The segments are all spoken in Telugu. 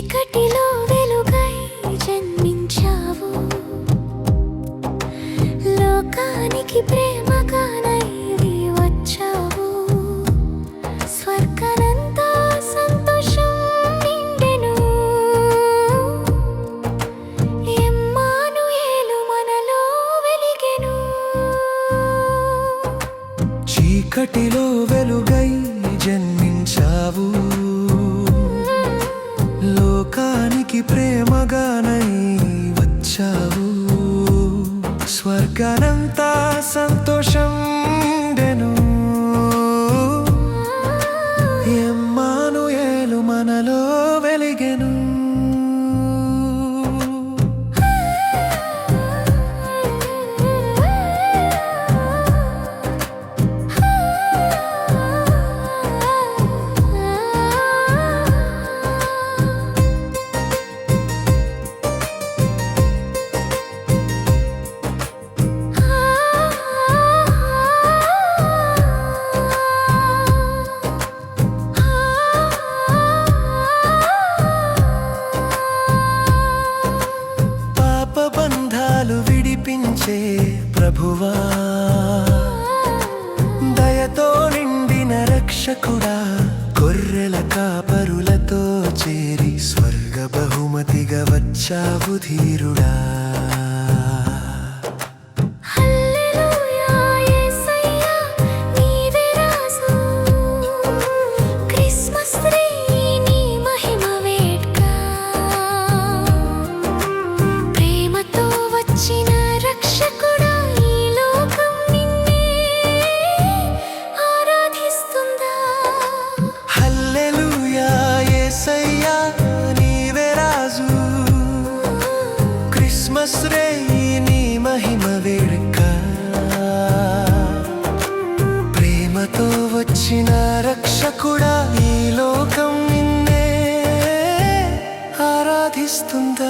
చీకటిలో వెలుగై జన్మించావు. లోకానికి ప్రేమగా నైవి వచ్చావు. సంతోషం ఎమ్మాను చీకటిలో వెలుగై స్వర్గానంతా సంతోషం డెను ఎమ్మాను ఏలు మనలో రక్షకుడా గొర్రెల కాపరులతో చేరి స్వర్గ బహుమతిగా వచ్చావు ధీరుడా. క్రిస్మస్ రే నీ మహిమ వేడుక. ప్రేమతో వచ్చిన రక్షకుడా ఈ లోకం నిన్నే ఆరాధిస్తుందా?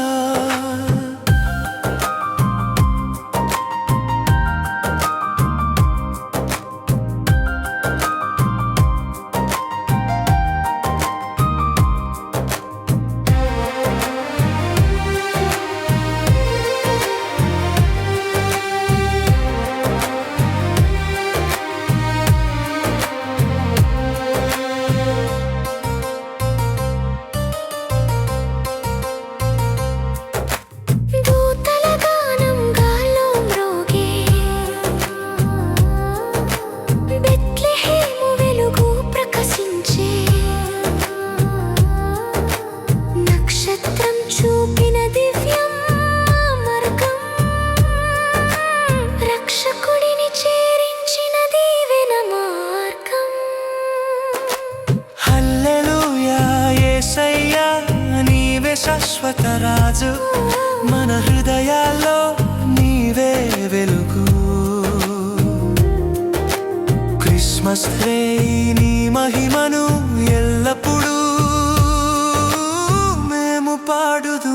నీవే శాశ్వత రాజు. మన హృదయాల్లో నీవే వెలుగు. క్రిస్మస్ రే నీ మహిమను ఎల్లప్పుడూ మేము పాడుదు